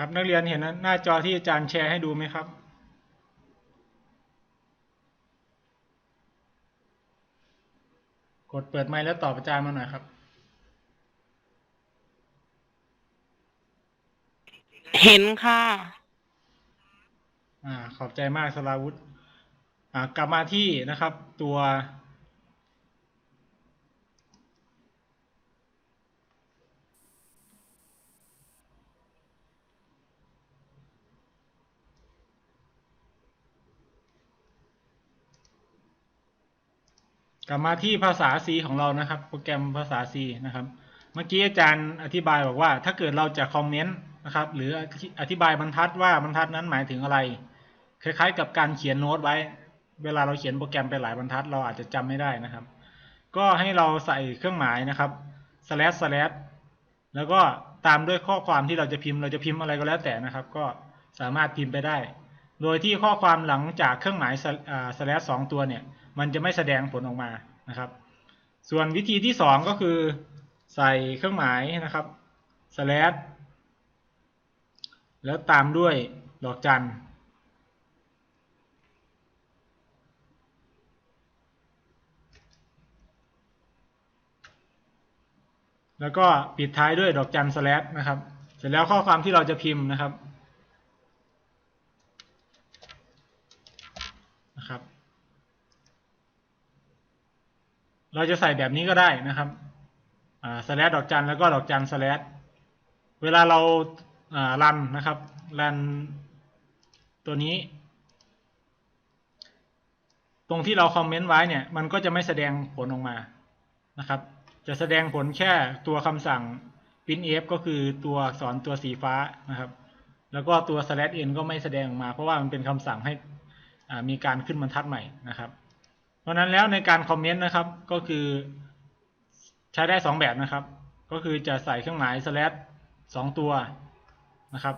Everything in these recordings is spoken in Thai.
ครับนักเรียนเห็นหน้าจอที่อาจารย์แชร์ให้ดูไหมครับ กดเปิดไมค์แล้วตอบอาจารย์มาหน่อยครับ เห็นค่ะอ่าขอบใจมากสลาวุธอ่ากลับมาที่นะครับตัว กลับมาที่ภาษา C ของเรานะครับ โปรแกรมภาษา C นะครับ เมื่อกี้อาจารย์อธิบายบอกว่า ถ้าเกิดเราจะคอมเมนต์นะครับ หรืออธิบายบรรทัดว่าบรรทัดนั้นหมายถึงอะไร คล้ายๆ กับการเขียนโน้ตไว้ เวลาเราเขียนโปรแกรมไปหลายบรรทัด เราอาจจะจำไม่ได้นะครับ ก็ให้เราใส่เครื่องหมายนะครับ slash slash แล้วก็ตามด้วยข้อความที่เราจะพิมพ์ เราจะพิมพ์อะไรก็แล้วแต่นะครับ ก็สามารถพิมพ์ไปได้ โดยที่ข้อความหลังจากเครื่องหมาย slash สองตัวเนี่ย มันจะไม่แสดงผลออกมา นะครับ ส่วนวิธีที่สองก็คือใส่เครื่องหมายนะครับ slash แล้วตามด้วยดอกจันแล้วก็ปิดท้ายด้วยดอกจัน slash นะครับ เสร็จแล้วข้อความที่เราจะพิมพ์นะครับนะครับ เราจะใส่แบบนี้ก็ได้นะครับอ่า slash ดอกจันแล้วก็ดอกจัน slash เวลาเราอรันนะครับรันตัวนี้ ตรงที่เราคอมเมนต์ไว้เนี่ย มันก็จะไม่แสดงผลออกมานะครับ จะแสดงผลแค่ตัวคำสั่ง printf ก็คือตัวอักษรตัวสีฟ้านะครับ แล้วก็ตัว slash n ก็ไม่แสดงออกมา เพราะว่ามันเป็นคำสั่งให้มีการขึ้นบรรทัดใหม่นะครับ ราะนั้นแล้วในการคอมเมนต์นะครับก็คือใช้ได้สองแบบนะครับ ก็คือจะใส่เครื่องหมาย slash สองตัวนะครับ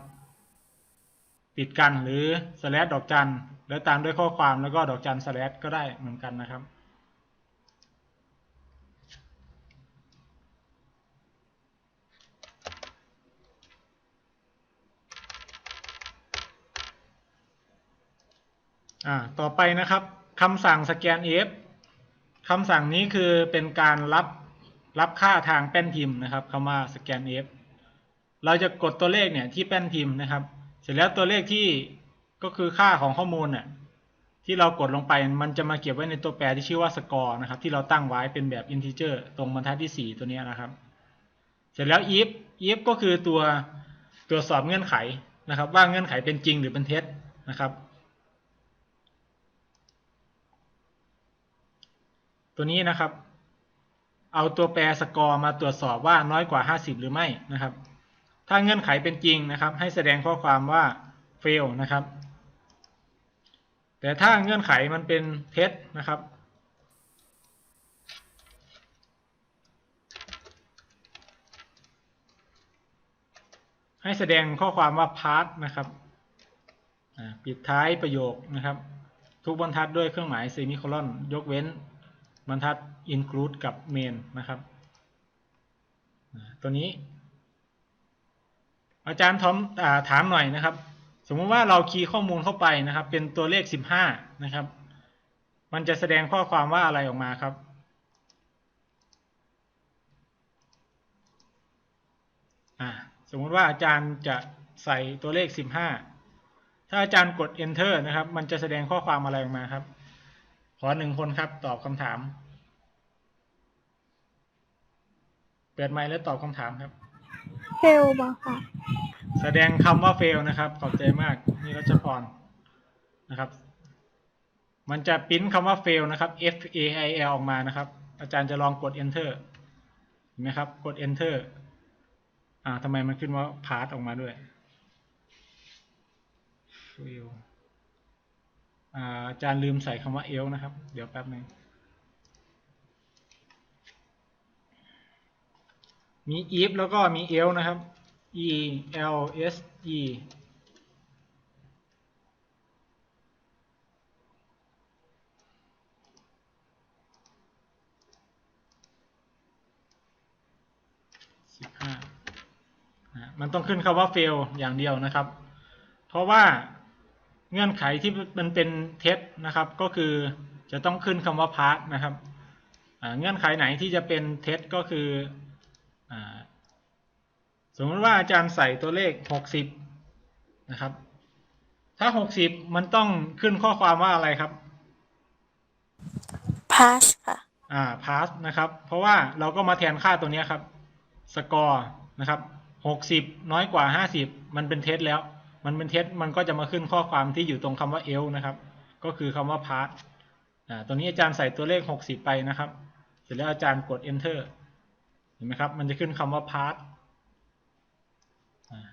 ปิดกันหรือ slash ดอกจันแล้วตามด้วยข้อความแล้วก็ดอกจัน slash ก็ได้เหมือนกันนะครับ อ่าต่อไปนะครับ คำสั่งสแกน f คำสั่งนี้คือเป็นการรับรับค่าทางแป้นพิมพ์นะครับคำว่าสแกน f เราจะกดตัวเลขเนี่ยที่แป้นพิมพ์นะครับ เสร็จแล้วตัวเลขที่ก็คือค่าของข้อมูลเนี่ยที่เรากดลงไปมันจะมาเก็บไว้ในตัวแปรที่ชื่อว่าสกอร์นะครับ ที่เราตั้งไว้เป็นแบบ integer ตรงบรรทัดที่ 4 ตัวนี้นะครับ เสร็จแล้ว if if ก็คือตัวตรวจสอบเงื่อนไขนะครับ ว่าเงื่อนไขเป็นจริงหรือเป็นเท็จนะครับ ตัวนี้นะครับ เอาตัวแปรสกอร์มาตรวจสอบว่าน้อยกว่า 50 หรือไม่นะครับ ถ้าเงื่อนไขเป็นจริงนะครับ ให้แสดงข้อความว่า fail นะครับ แต่ถ้าเงื่อนไขมันเป็นเท็จนะครับให้แสดงข้อความว่า part นะครับ ปิดท้ายประโยคนะครับ ทุกบรรทัดด้วยเครื่องหมายเซมิโคลอน ยกเว้น บรรทัด include กับ main นะครับ ตัวนี้ อาจารย์ทอมอาถามหน่อยนะครับ สมมุติว่าเราคีย์ข้อมูลเข้าไปนะครับ เป็นตัวเลข 15 นะครับ มันจะแสดงข้อความว่าอะไรออกมาครับสมมุติว่าอาจารย์จะใส่ตัวเลข 15 ถ้าอาจารย์กด enter นะครับ มันจะแสดงข้อความอะไรออกมาครับ ขอหนึ่งคนครับ ตอบคำถาม เปิดไมค์แล้วตอบคำถามครับเฟลบ่ค่ะ แสดงคำว่า fail นะครับ ขอบใจมาก นี่รัชพรนะครับ มันจะปริ้นคำว่า fail นะครับ f a i l ออกมานะครับ อาจารย์จะลองกด enter เห็นไหมครับ กด enter อ่าทำไมมันขึ้นว่า part ออกมาด้วย fail อ่าอาจารย์ลืมใส่คำว่า else นะครับ เดี๋ยวแป๊บนึง มี if แล้วก็มี else นะครับ e l s e สิบห้ามันต้องขึ้นคำว่า fail อย่างเดียวนะครับ เพราะว่าเงื่อนไขที่มันเป็นเท็จนะครับ ก็คือจะต้องขึ้นคำว่า pass นะครับ เงื่อนไขไหนที่จะเป็นเท็จก็คือ มมติว่าอาจารย์ใส่ตัวเลข 60 นะครับ ถ้า 60 มันต้องขึ้นข้อความว่าอะไรครับ pass ค่ะ อ่า pass นะครับ เพราะว่าเราก็มาแทนค่าตัวเนี้ยครับสกอร์นะครับหกสิบน้อยกว่าห้าสิบมันเป็นเท็จแล้ว มันเป็นเท็จมันก็จะมาขึ้นข้อความที่อยู่ตรงคำว่า else นะครับ ก็คือคำว่า pass อ่า ตัวนี้อาจารย์ใส่ตัวเลขหกสิบไปนะครับ เสร็จแล้วอาจารย์กด enter เห็นไหมครับ มันจะขึ้นคำว่า pass อ่า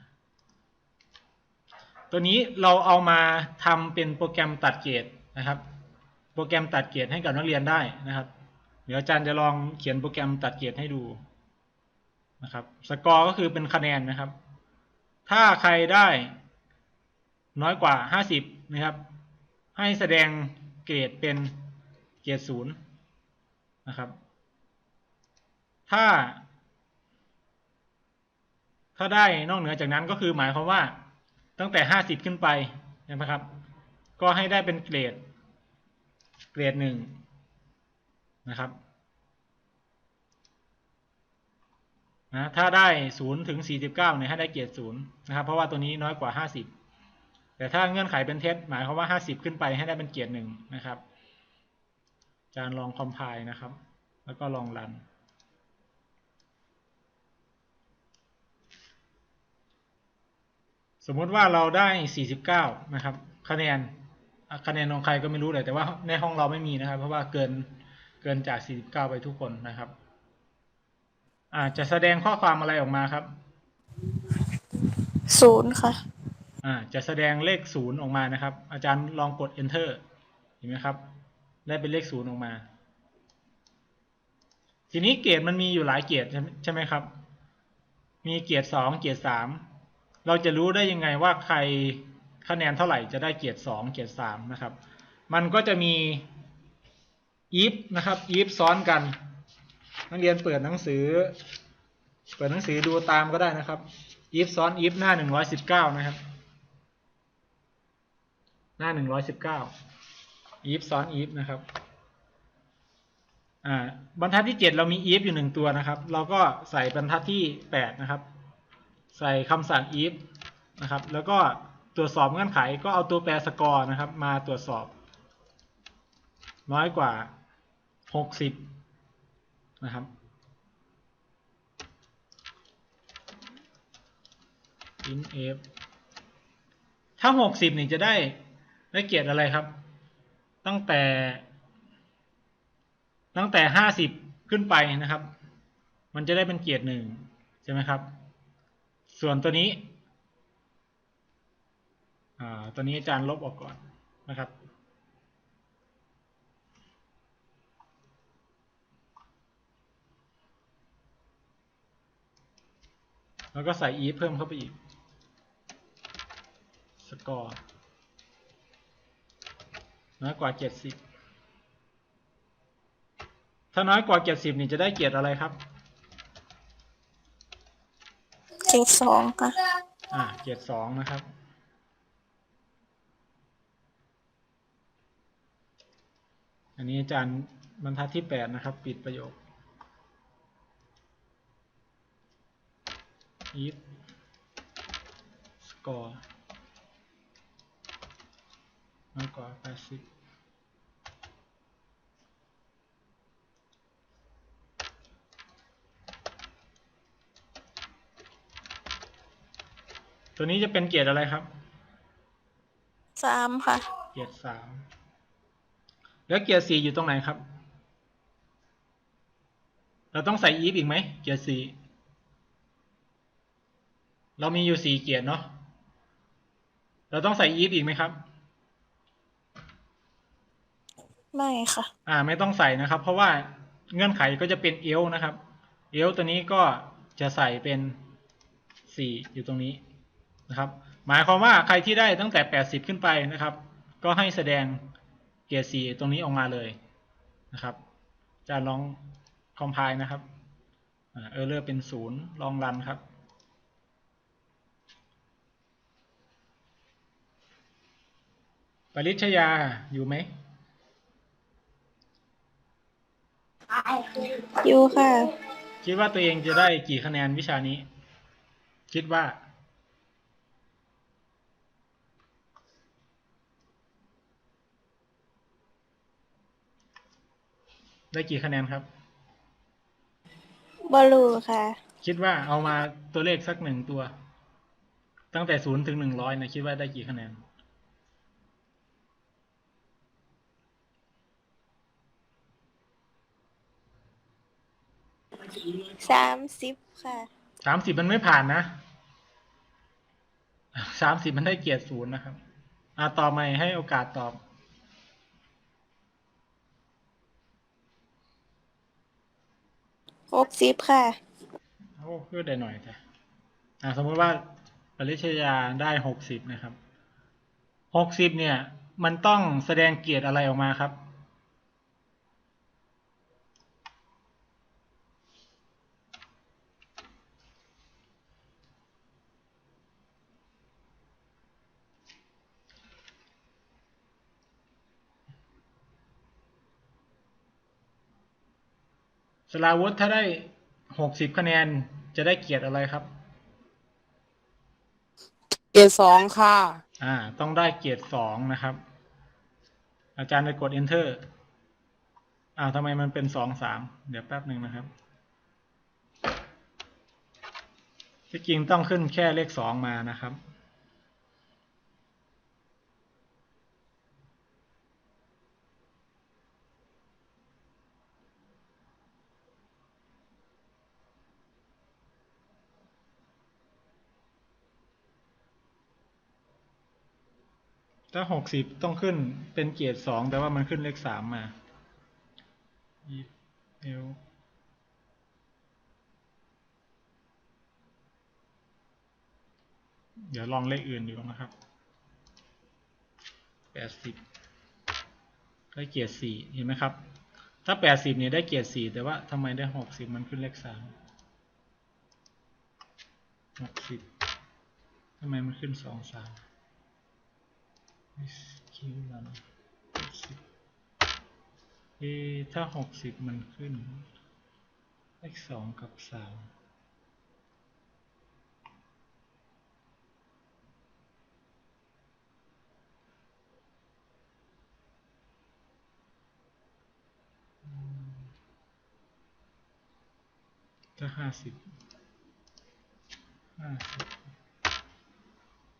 ตัวนี้เราเอามาทำเป็นโปรแกรมตัดเกรดนะครับ โปรแกรมตัดเกรดให้กับนักเรียนได้นะครับ เดี๋ยวอาจารย์จะลองเขียนโปรแกรมตัดเกรดให้ดูนะครับ สกอร์ก็คือเป็นคะแนนนะครับ ถ้าใครได้น้อยกว่าห้าสิบนะครับ ให้แสดงเกรดเป็นเกรดศูนย์นะครับ ถ้า ถ้าได้นอกเหนือจากนั้นก็คือหมายความว่า ตั้งแต่ห้าสิบขึ้นไปนะครับ ก็ให้ได้เป็นเกรด เกรดหนึ่งนะครับนะถ้าได้ศูนย์ถึงสี่สิบเก้าเนี่ยให้ได้เกรดศูนย์นะครับ เพราะว่าตัวนี้น้อยกว่าห้าสิบแต่ถ้าเงื่อนไขเป็นเท็จหมายความว่าห้าสิบขึ้นไปให้ได้เป็นเกรดหนึ่งนะครับอาจารลองคอมไพล์นะครับ แล้วก็ลองรัน สมมติว่าเราได้สี่สิบเก้านะครับ คะแนนอะคะแนนของใครก็ไม่รู้เลยแต่ว่าในห้องเราไม่มีนะครับ เพราะว่าเกินเกินจาก 49 ไปทุกคนนะครับอ่าจะแสดงข้อความอะไรออกมาครับศูนย์ค่ะอ่าจะแสดงเลขศูนย์ออกมานะครับ อาจารย์ลองกด enter เห็นไหมครับ ได้เป็นเลขศูนย์ออกมา ทีนี้เกรดมันมีอยู่หลายเกรดใช่ไหมใช่ไหมครับ มีเกรดสองเกรดสาม เราจะรู้ได้ยังไงว่าใครคะแนนเท่าไหร่จะได้เกียรดสองเกียรดสามนะครับ มันก็จะมี if นะครับ if ซ้อนกัน นักเรียนเปิดหนังสือ เปิดหนังสือดูตามก็ได้นะครับ if ซ้อน if หน้าหนึ่งร้อยสิบเก้านะครับ หน้าหนึ่งร้อยสิบเก้า if ซ้อน if นะครับบรรทัดที่เจ็ดเรามี if อยู่หนึ่งตัวนะครับ เราก็ใส่บรรทัดที่แปดนะครับ ใส่คำสั่ง if นะครับ แล้วก็ตรวจสอบเงื่อนไขก็เอาตัวแปรสกอร์นะครับ มาตรวจสอบ น้อยกว่าหกสิบนะครับ in f ถ้าหกสิบนี่จะได้ได้เกียรติอะไรครับ ตั้งแต่ ตั้งแต่ห้าสิบขึ้นไปนะครับ มันจะได้เป็นเกียรติหนึ่งใช่ไหมครับ ส่วนตัวนี้อ่าตัวนี้อาจารย์ลบออกก่อนนะครับ แล้วก็ใส่ if เพิ่มเข้าไปอีก สกอร์น้อยกว่า 70 ถ้าน้อยกว่า 70 นี่จะได้เกียรติอะไรครับ เกรดสองค่ะ อ่าเกียรติสองนะครับ อันนี้อาจารย์บรรทัดที่แปดนะครับ ปิดประโยค if score น้อยกว่า80 ตัวนี้จะเป็นเกียรติอะไรครับ สามค่ะ เกียรติสามแล้วเกียรติสี่อยู่ตรงไหนครับ เราต้องใส่ if อีกไหมเกียรติสี่เรามีอยู่สี่เกียรติเนาะเราต้องใส่ if อีกไหมครับ ไม่ค่ะ อ่า ไม่ต้องใส่นะครับ เพราะว่าเงื่อนไขก็จะเป็น else นะครับ else ตัวนี้ก็จะใส่เป็นสี่อยู่ตรงนี้ นะครับ หมายความว่าใครที่ได้ตั้งแต่ 80 ขึ้นไปนะครับ ก็ให้แสดงเกียร์สีตรงนี้ออกมาเลยนะครับ จะลองคอมไพล์นะครับเออเลอร์เป็นศูนย์ลองรันครับปริชยาอยู่ไหมอยู่ค่ะ คิดว่าตัวเองจะได้กี่คะแนนวิชานี้ คิดว่า ได้กี่คะแนนครับ บอลูค่ะ คิดว่าเอามาตัวเลขสักหนึ่งตัว ตั้งแต่ศูนย์ถึงหนึ่งร้อยนะคิดว่าได้กี่คะแนน สามสิบค่ะ สามสิบมันไม่ผ่านนะสามสิบมันได้เกียรติศูนย์นะครับ อ่าต่อใหม่ให้โอกาสตอบ หกสิบค่ะ โอ้ก็ได้หน่อยจ้ะอ่าสมมติว่าปริชญาได้หกสิบนะครับหกสิบเนี่ย มันต้องแสดงเกียรติอะไรออกมาครับ ลาวุธถ้าได้หกสิบคะแนนจะได้เกียรติอะไรครับ เกียรติสองค่ะ อ่า ต้องได้เกียรติสองนะครับ อาจารย์ไปกด enter อ่าทำไมมันเป็นสองสามเดี๋ยวแป๊บหนึ่งนะครับ ที่จริงต้องขึ้นแค่เลขสองมานะครับ ถ้าหกสิบต้องขึ้นเป็นเกียรติสองแต่ว่ามันขึ้นเลขสามมาเอลเดี๋ยวลองเลขอื่นดูนะครับแปดสิบได้เกียรติสี่เห็นไหมครับ ถ้าแปดสิบเนี่ยได้เกียรติสี่แต่ว่าทำไมได้หกสิบมันขึ้นเลขสามหกสิบทำไมมันขึ้นสองสาม คิวมันหกสิบเอถ้าหกสิบมันขึ้น เลขสองกับสามอืมถ้าห้าสิบห้าสิบ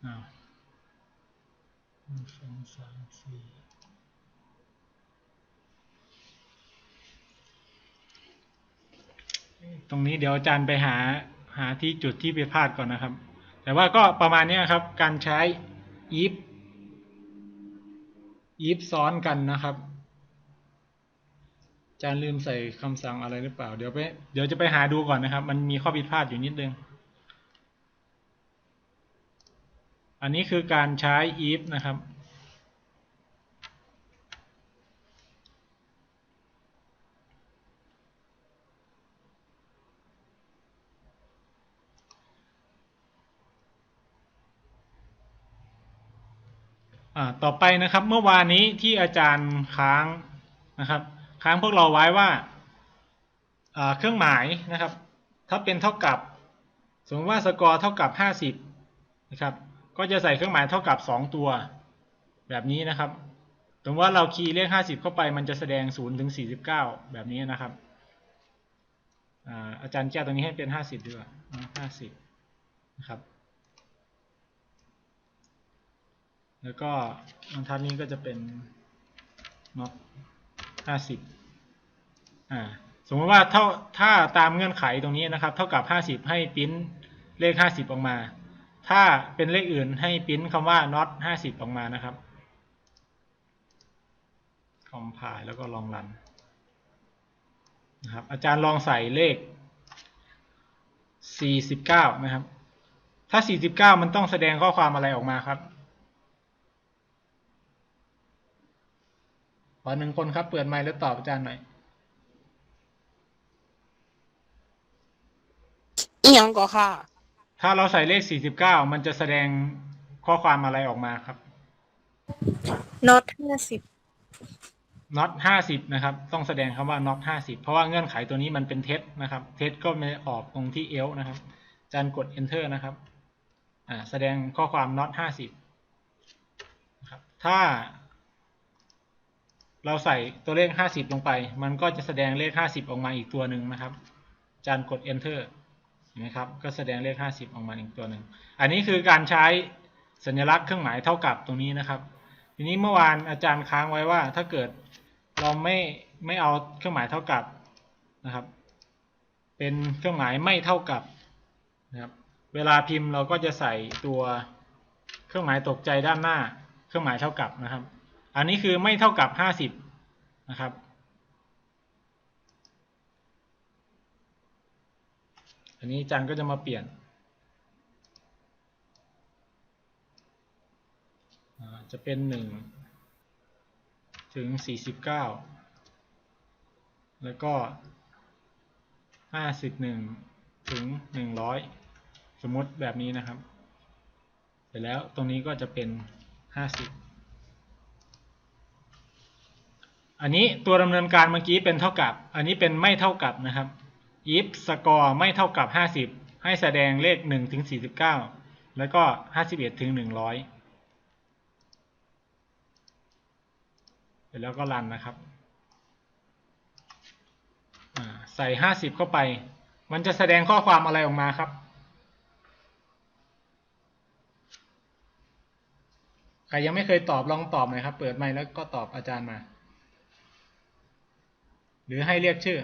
อ้าว หนึ่งสองสามสี่ตรงนี้เดี๋ยวอาจารย์ไปหาหาที่จุดที่ไปพลาดก่อนนะครับ แต่ว่าก็ประมาณนี้ครับ การใช้ if if ซ้อนกันนะครับอาจารย์ลืมใส่คำสั่งอะไรหรือเปล่า เดี๋ยวไป เดี๋ยวจะไปหาดูก่อนนะครับ มันมีข้อผิดพลาดอยู่นิดนึง อันนี้คือการใช้ if นะครับ ต่อไปนะครับเมื่อวานนี้ที่อาจารย์ค้างนะครับ ค้างพวกเราไว้ว่าเครื่องหมายนะครับ ถ้าเป็นเท่ากับ สมมติว่าสกอร์เท่ากับห้าสิบนะครับ ก็จะใส่เครื่องหมายเท่ากับสองตัว แบบนี้นะครับสมมติว่าเราคีย์เลขห้าสิบเข้าไปมันจะแสดงศูนย์ถึงสี่สิบเก้าแบบนี้นะครับอ่าอาจารย์แก้ตรงนี้ให้เป็นห้าสิบดีกว่าห้าสิบนะครับ แล้วก็บรรทัดนี้ก็จะเป็นน็อตห้าสิบอ่าสมมติว่าเท่าถ้าตามเงื่อนไขตรงนี้นะครับ เท่ากับห้าสิบให้ปริ้นเลขห้าสิบออกมา ถ้าเป็นเลขอื่นให้ปริ้นคำว่า not ห้าสิบออกมานะครับคอมพายแล้วก็ลองรันนะครับ อาจารย์ลองใส่เลขสี่สิบเก้านะครับ ถ้าสี่สิบเก้ามันต้องแสดงข้อความอะไรออกมาครับขอหนึ่งคนครับ เปิดไมค์แล้วตอบอาจารย์หน่อยอีหยังก็ค่ะ ถ้าเราใส่เลข 49 มันจะแสดงข้อความอะไรออกมาครับน็อตห้าสิบน็อตห้าสิบนะครับ ต้องแสดงคำว่าน็อตห้าสิบเพราะว่าเงื่อนไขตัวนี้มันเป็นเท็จนะครับ เท็จก็ไม่ออกตรงที่เอลนะครับอาจารย์กด enter นะครับ อ่า แสดงข้อความน็อตห้าสิบนะครับ ถ้า เราใส่ตัวเลขห้าสิบลงไป มันก็จะแสดงเลขห้าสิบออกมาอีกตัวหนึ่งนะครับอาจารย์กด enter เห็นไหมครับก็แสดงเลขห้าสิบออกมาอีกตัวหนึ่งอันนี้คือการใช้สัญลักษณ์เครื่องหมายเท่ากับตรงนี้นะครับ ทีนี้เมื่อวานอาจารย์ค้างไว้ว่า ถ้าเกิดเราไม่ไม่เอาเครื่องหมายเท่ากับนะครับ เป็นเครื่องหมายไม่เท่ากับนะครับ เวลาพิมพ์เราก็จะใส่ตัวเครื่องหมายตกใจด้านหน้า เครื่องหมายเท่ากับนะครับ อันนี้คือไม่เท่ากับห้าสิบนะครับ อันนี้อาจารย์ก็จะมาเปลี่ยนจะเป็นหนึ่งถึงสี่สิบเก้าแล้วก็ห้าสิบหนึ่งถึงหนึ่งร้อยสมมติแบบนี้นะครับ เสร็จแล้วตรงนี้ก็จะเป็นห้าสิบอันนี้ตัวดำเนินการเมื่อกี้เป็นเท่ากับ อันนี้เป็นไม่เท่ากับนะครับ if score ไม่เท่ากับห้าสิบให้แสดงเลขหนึ่งถึงสี่สิบเก้าแล้วก็ห้าสิบเอ็ดถึงหนึ่งร้อยเสร็จแล้วก็รันนะครับ ใส่ห้าสิบเข้าไป มันจะแสดงข้อความอะไรออกมาครับ ใครยังไม่เคยตอบลองตอบหน่อยครับ เปิดไมค์แล้วก็ตอบอาจารย์มา หรือให้เรียกชื่อ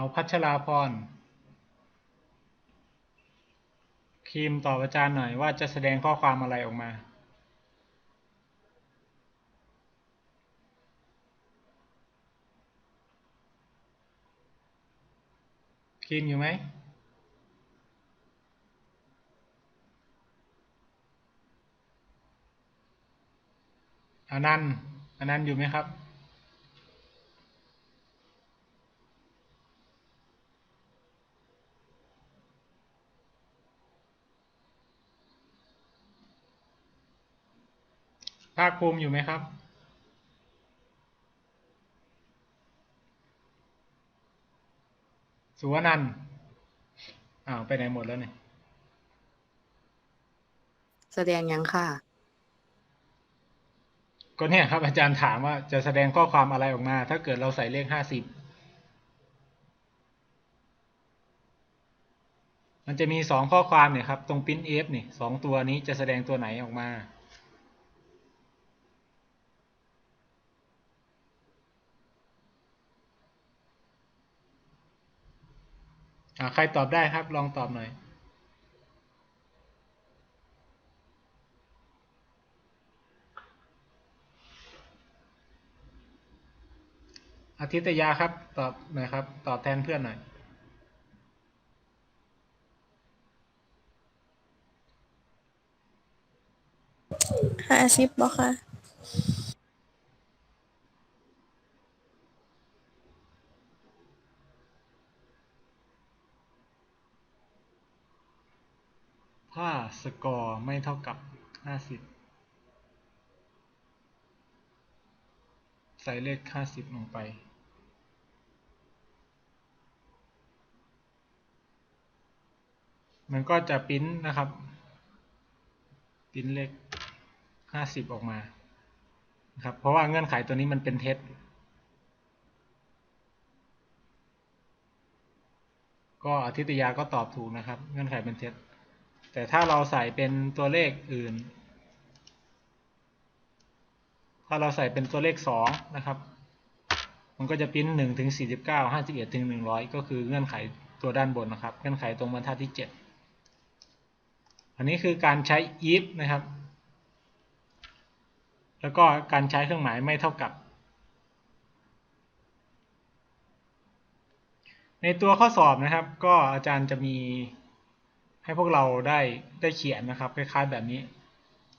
เอาพัชราพรครีมตอบอาจารย์หน่อยว่าจะแสดงข้อความอะไรออกมา ครีมอยู่ไหมอนันต์อนันต์อยู่ไหมครับ ภาคภูมิอยู่ไหมครับ สุวนันท์อ้าวไปไหนหมดแล้วเนี่ย แสดงยังค่ะ ก็เนี่ยครับ อาจารย์ถามว่าจะแสดงข้อความอะไรออกมา ถ้าเกิดเราใส่เลขห้าสิบ มันจะมีสองข้อความเนี่ยครับ ตรง print f เนี่ยสองตัวนี้จะแสดงตัวไหนออกมา ใครตอบได้ครับ ลองตอบหน่อย อาทิตยาครับ ตอบหน่อยครับ ตอบแทนเพื่อนหน่อยห้าสิบบ่ค่ะ ถ้าสกอร์ไม่เท่ากับห้าสิบใส่เลขห้าสิบลงไป มันก็จะปริ้นนะครับปริ้นเลขห้าสิบออกมานะครับเพราะว่าเงื่อนไขตัวนี้มันเป็นเท็จก็อาทิตยาก็ตอบถูกนะครับ เงื่อนไขเป็นเท็จ แต่ถ้าเราใส่เป็นตัวเลขอื่น ถ้าเราใส่เป็นตัวเลขสองนะครับ มันก็จะปริ้นหนึ่งถึงสี่สิบเก้าห้าสิบเอ็ดถึงหนึ่งร้อยก็คือเงื่อนไขตัวด้านบนนะครับ เงื่อนไขตรงบรรทัดที่เจ็ดอันนี้คือการใช้ if นะครับ แล้วก็การใช้เครื่องหมายไม่เท่ากับ ในตัวข้อสอบนะครับ ก็อาจารย์จะมี ให้พวกเราได้ได้เขียนนะครับคล้ายๆแบบนี้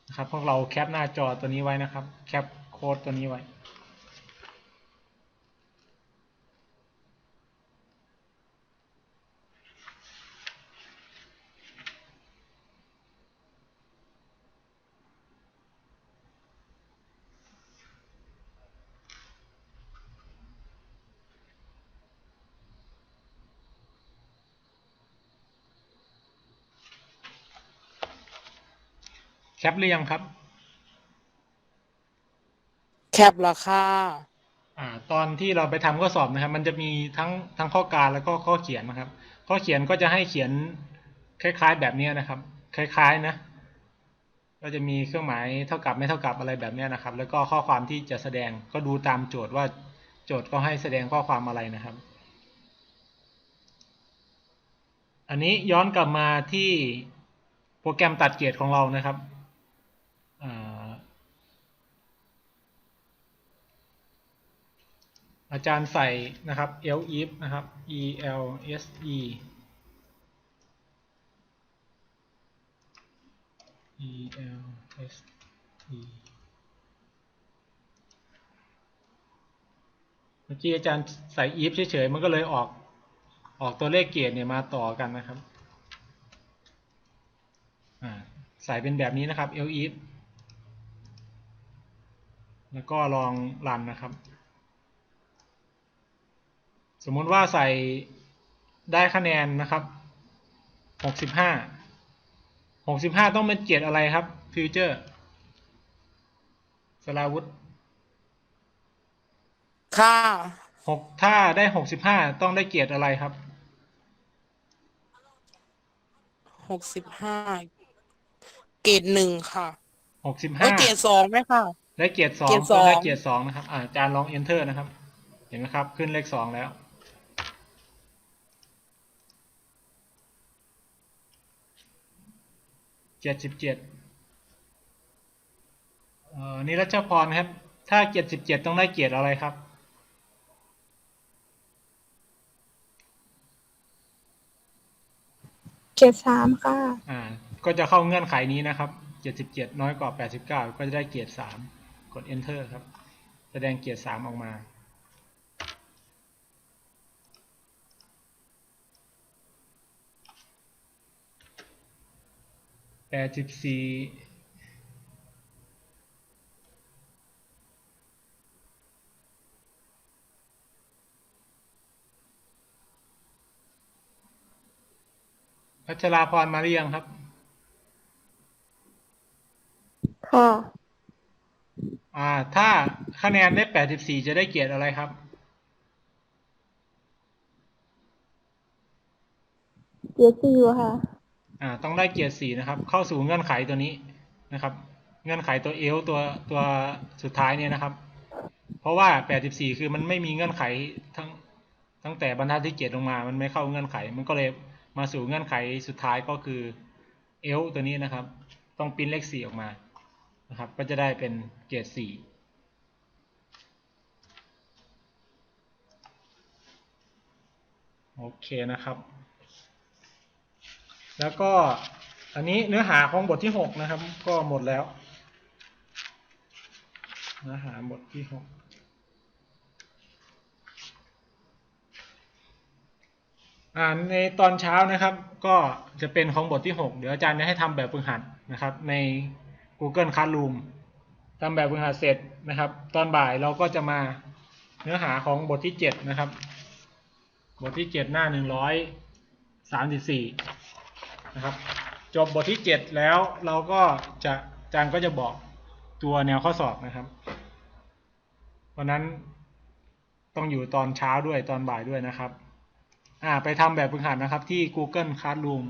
นะครับพวกเราแคปหน้าจอตัวนี้ไว้นะครับ แคปโค้ดตัวนี้ไว้ แคปหรือยังครับ แคปราคาอ่า ตอนที่เราไปทำข้อสอบนะครับ มันจะมีทั้งทั้งข้อการแล้วก็ข้อเขียนนะครับ ข้อเขียนก็จะให้เขียนคล้ายๆแบบนี้นะครับ คล้ายๆนะก็จะมีเครื่องหมายเท่ากับไม่เท่ากับอะไรแบบเนี้ยนะครับ แล้วก็ข้อความที่จะแสดงก็ดูตามโจทย์ว่าโจทย์ก็ให้แสดงข้อความอะไรนะครับ อันนี้ย้อนกลับมาที่โปรแกรมตัดเกรดของเรานะครับอ่า อาจารย์ใส่นะครับ l if นะครับ e l s e e l s e เมื่อกี้อาจารย์ใส่ if เฉยๆ มันก็เลยออกออกตัวเลขเกรดเนี่ยมาต่อกันนะครับ ใส่เป็นแบบนี้นะครับ l if แล้วก็ลองรันนะครับ สมมุติว่าใส่ได้คะแนนนะครับหกสิบห้าหกสิบห้าต้องเป็นเกียรติอะไรครับฟิวเจอร์สลาวุธค่าหกถ้าได้หกสิบห้าต้องได้เกียรติอะไรครับหกสิบห้าเกรดหนึ่งค่ะหกสิบเอ้ห้ายเกรดสองไหมค่ะ ได้เกียรติสองเกียรติสต้อองงได้เกียรติสองนะครับ อ่าอาจารย์ลอง enter นะครับ เห็นไหมครับ ขึ้นเลขสองแล้ว เจ็ดสิบเจ็ดเอ่อนิรัชพรครับ ถ้าเกียรติสิบเจ็ดต้องได้เกียรติอะไรครับเจ็ดสามค่ะ อ่า ก็จะเข้าเงื่อนไขนี้นะครับเจ็ดสิบเจ็ดน้อยกว่าแปดสิบเก้าก็จะได้เกียรติสามกด enter ครับ แสดงเกียรติสามออกมา แปดสิบสี่พัชราพรมาหรือยังครับ ค่ะ อ่า ถ้าคะแนนได้แปดสิบสี่จะได้เกียรติอะไรครับเจ็ดสี่ค่ะ อ่าต้องได้เกียรติสี่นะครับ เข้าสู่เงื่อนไขตัวนี้นะครับ เงื่อนไขตัวเอลตัวตัวสุดท้ายเนี่ยนะครับ เพราะว่าแปดสิบสี่คือมันไม่มีเงื่อนไขทั้งตั้งแต่บรรทัดที่เจ็ดลงมา มันไม่เข้าเงื่อนไข มันก็เลยมาสู่เงื่อนไขสุดท้ายก็คือเอลตัวนี้นะครับ ต้องปิ้นเลขสี่ออกมานะครับ ก็จะได้เป็นเกียรติสี่โอเคนะครับ แล้วก็อันนี้เนื้อหาของบทที่หกนะครับ ก็หมดแล้วเนื้อหาบทที่หกอ่าในตอนเช้านะครับ ก็จะเป็นของบทที่หกเดี๋ยวอาจารย์จะให้ทำแบบฝึกหัดนะครับ ใน Google Classroom ทำแบบฝึกหัดเสร็จนะครับ ตอนบ่ายเราก็จะมาเนื้อหาของบทที่เจ็ดนะครับ บทที่เจ็ดหน้าห นะครับ จบบทที่ 7 แล้วเราก็จะอาจารย์ก็จะบอกตัวแนวข้อสอบนะครับ วันนั้นต้องอยู่ตอนเช้าด้วยตอนบ่ายด้วยนะครับ อ่าไปทำแบบฝึกหัดนะครับที่ Google Classroom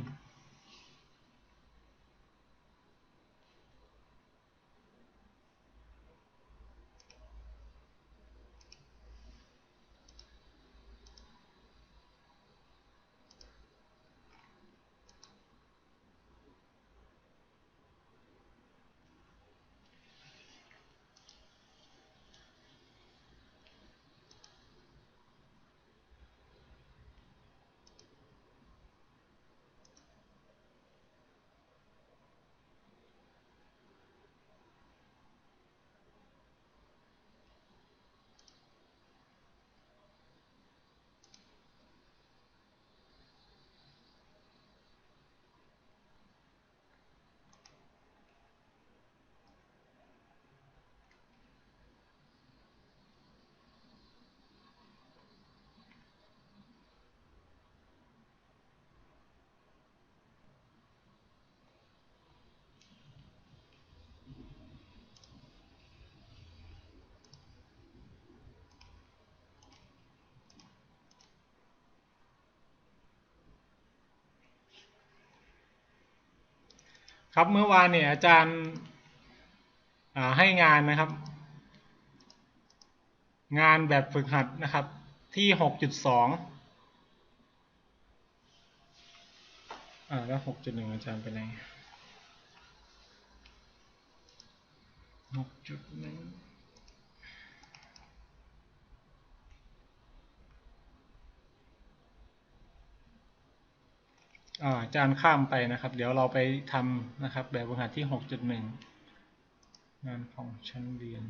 ครับเมื่อวานเนี่ยอาจารย์ให้งานนะครับ งานแบบฝึกหัดนะครับที่ 6.2อ่าแล้ว 6.1 อาจารย์ไปไหน6.1 จุดหนึ่งอ่าจารย์ข้ามไปนะครับ เดี๋ยวเราไปทำนะครับ แบบฝึกหัดที่หกจุดหนึ่งงานของชั้นเรียน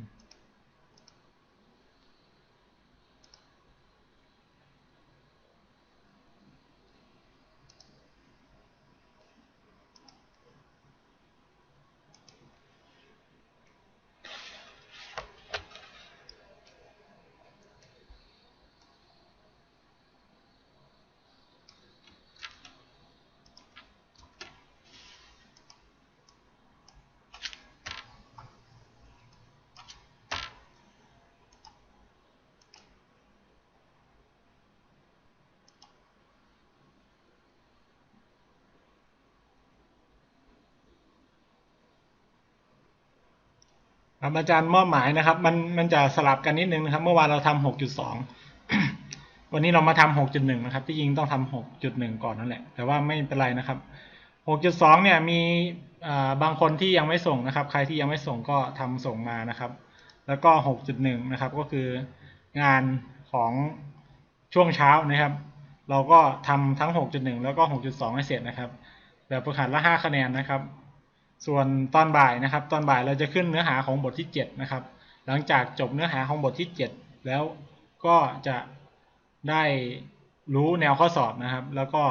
ครับอาจารย์มอบหมายนะครับ มันมันจะสลับกันนิดนึงนะครับ เมื่อวานเราทำหกจุดสองวันนี้เรามาทำหกจุดหนึ่งนะครับ ที่จริงต้องทำหกจุดหนึ่งก่อนนั่นแหละ แต่ว่าไม่เป็นไรนะครับหกจุดสองเนี่ยมีบางคนที่ยังไม่ส่งนะครับ ใครที่ยังไม่ส่งก็ทำส่งมานะครับ แล้วก็หกจุดหนึ่งนะครับ ก็คืองานของช่วงเช้านะครับ เราก็ทำทั้งหกจุดหนึ่งแล้วก็หกจุดสองให้เสร็จนะครับ แบบฝึกหัดละห้าคะแนนนะครับ ส่วนตอนบ่ายนะครับ ตอนบ่ายเราจะขึ้นเนื้อหาของบทที่ 7 นะครับ หลังจากจบเนื้อหาของบทที่ 7 แล้วก็จะได้รู้แนวข้อสอบนะครับ แล้วก็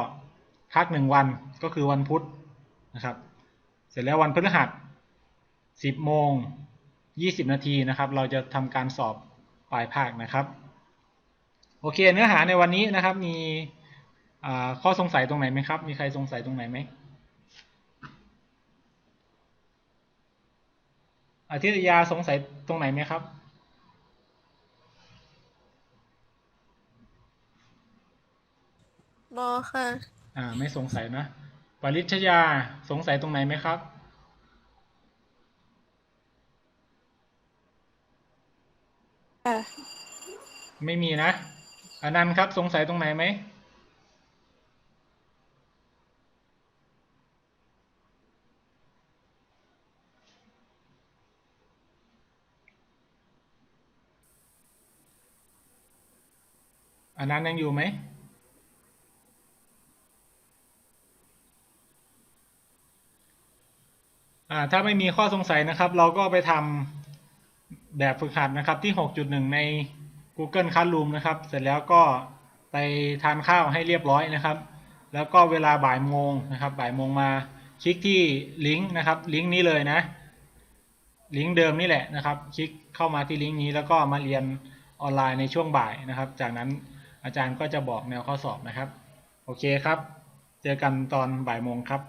พักหนึ่งวันก็คือวันพุธนะครับ เสร็จแล้ววันพฤหัส 10 โมง 20 นาทีนะครับ เราจะทำการสอบปลายภาคนะครับ โอเค เนื้อหาในวันนี้นะครับ มีข้อสงสัยตรงไหนไหมครับ มีใครสงสัยตรงไหนไหม อาทิตยาสงสัยตรงไหนไหมครับ บอค่ะ อ่า ไม่สงสัยนะ ปริชยาสงสัยตรงไหนไหมครับค่ะไม่มีนะอนันต์ครับ สงสัยตรงไหนไหม อนันยังอยู่ไหมอ่าถ้าไม่มีข้อสงสัยนะครับ เราก็ไปทำแบบฝึกหัดนะครับที่ 6.1 ใน Google Classroom นะครับ เสร็จแล้วก็ไปทานข้าวให้เรียบร้อยนะครับ แล้วก็เวลาบ่ายโมงนะครับบ่ายโมงมาคลิกที่ลิงก์นะครับลิงก์นี้เลยนะลิงก์เดิมนี่แหละนะครับ คลิกเข้ามาที่ลิงก์นี้แล้วก็มาเรียนออนไลน์ในช่วงบ่ายนะครับ จากนั้น อาจารย์ก็จะบอกแนวข้อสอบนะครับ โอเคครับ เจอกันตอนบ่ายโมงครับ